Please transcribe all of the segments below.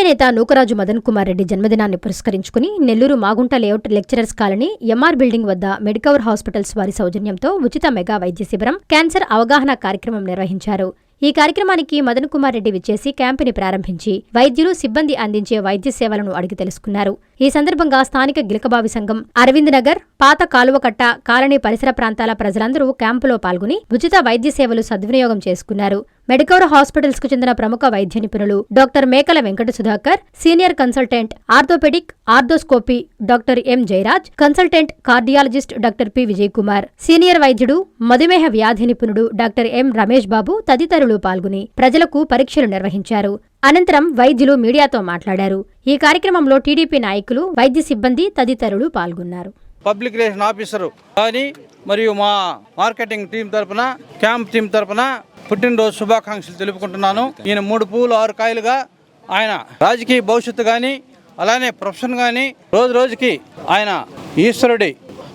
TDP నేత నూకరాజు మదన్ కుమార్ రెడ్డి జన్మదినాన్ని పురస్కరించుకుని Nellore Magunta layout lecturers colony MR building వద్ద మెడికవర్ హాస్పిటల్స్ వారి సౌజన్యంతో ఉచిత మెగా వైద్య శిబిరం క్యాన్సర్ అవగాహన కార్యక్రమం నిర్వహించారు. ఈ కార్యక్రమానికి మదన్ కుమార్ రెడ్డి విచ్చేసి క్యాంపుని ప్రారంభించి వైద్యులు సిబ్బంది అందించే వైద్య సేవలను అడిగి తెలుసుకున్నారు. ఈ సందర్భంగా స్థానిక గిలకబావి సంఘం అరవింద్ నగర్ పాత కాలువకట్ట కాలనీ పరిసర ప్రాంతాల ప్రజలందరూ క్యాంపులో పాల్గొని ఉచిత వైద్య సేవలు సద్వినియోగం చేసుకున్నారు. మెడికవర్ హాస్పిటల్స్కు చెందిన ప్రముఖ వైద్య నిపుణులు doctor Mekala Venkata Sudhakar senior consultant orthopaedic arthroscopy doctor M Jayaraj consultant cardiologist doctor P Vijay Kumar senior వైద్యుడు మధుమేహ వ్యాధి నిపుణుడు డాక్టర్ ఎం రమేష్ బాబు తదితరులు పాల్గొని ప్రజలకు పరీక్షలు నిర్వహించారు. అనంతరం వైద్యులు మీడియాతో మాట్లాడారు. ఈ కార్యక్రమంలో టీడీపీ నాయకులు వైద్య సిబ్బంది తదితరులు పాల్గొన్నారు. పబ్లిక్ రిలేషన్ ఆఫీసరు కానీ మరియు మా మార్కెటింగ్ టీం తరఫున క్యాంప్ టీం తరఫున పుట్టినరోజు శుభాకాంక్షలు తెలుపుకుంటున్నాను. ఈయన మూడు పూలు ఆరు కాయలుగా ఆయన రాజకీయ భవిష్యత్తు కానీ అలానే ప్రొఫెషన్ కానీ రోజు రోజుకి ఆయన ఈశ్వరుడి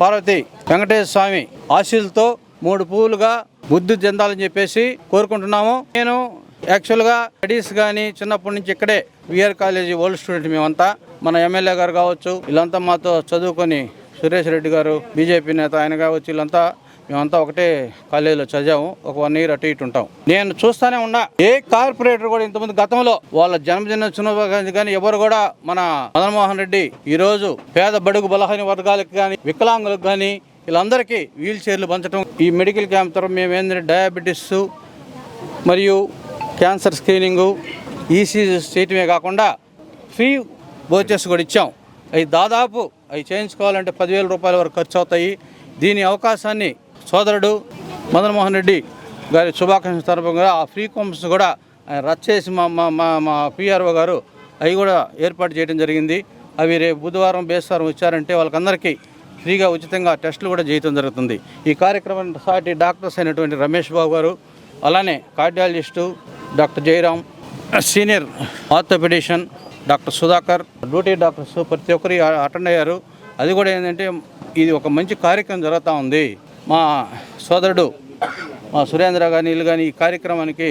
పార్వతి వెంకటేశ్వర స్వామి ఆశీలతో మూడు పూలుగా బుద్ధి చెందాలని చెప్పేసి కోరుకుంటున్నాము. నేను యాక్చువల్గా స్టడీస్ కానీ చిన్నప్పటి నుంచి ఇక్కడే విఆర్ కాలేజీ ఓల్డ్ స్టూడెంట్ మేమంతా. మన ఎమ్మెల్యే గారు కావచ్చు వీళ్ళంతా మాతో చదువుకొని సురేష్ రెడ్డి గారు బీజేపీ నేత ఆయన కావచ్చు వీళ్ళంతా మేమంతా ఒకటే కాలేజీలో చదివాము. ఒక వన్ ఇయర్ అటు ఇటు ఉంటాం. నేను చూస్తానే ఉన్నా ఏ కార్పొరేటర్ కూడా ఇంతమంది గతంలో వాళ్ళ జన్మదినోత్సవం కానీ ఎవరు కూడా మన మదన్మోహన్ రెడ్డి ఈరోజు పేద బడుగు బలహీన వర్గాలకు కానీ వికలాంగులకు కానీ వీళ్ళందరికీ వీల్ చైర్లు పంచడం ఈ మెడికల్ క్యాంప్ తర్వాత మేము ఏంటంటే డయాబెటీస్ మరియు క్యాన్సర్ స్క్రీనింగు ఈసీజీ చేయటమే కాకుండా ఫ్రీ బోచెస్ కూడా ఇచ్చాం. అవి దాదాపు అవి చేయించుకోవాలంటే పదివేల రూపాయల వరకు ఖర్చు అవుతాయి దీని అవకాశాన్ని సోదరుడు మదన్మోహన్ రెడ్డి గారి శుభాకాంక్షల సందర్భంగా ఆ ఫ్రీ కోమ్స్ కూడా ఆయన రద్దు చేసి మా మా మా మా పిఆర్ఓ గారు అవి కూడా ఏర్పాటు చేయడం జరిగింది. అవి రేపు బుధవారం బేస్వారం వచ్చారంటే వాళ్ళకందరికీ ఫ్రీగా ఉచితంగా టెస్టులు కూడా చేయడం జరుగుతుంది. ఈ కార్యక్రమం సాటి డాక్టర్స్ అయినటువంటి రమేష్ బాబు గారు అలానే cardiologist doctor Jayaram senior orthopaedician doctor Sudhakar duty doctors ప్రతి ఒక్కరు అటెండ్ అయ్యారు. అది కూడా ఏంటంటే ఇది ఒక మంచి కార్యక్రమం జరుగుతూ ఉంది. మా సోదరుడు మా సురేంద్ర కానీ వీళ్ళు కానీ ఈ కార్యక్రమానికి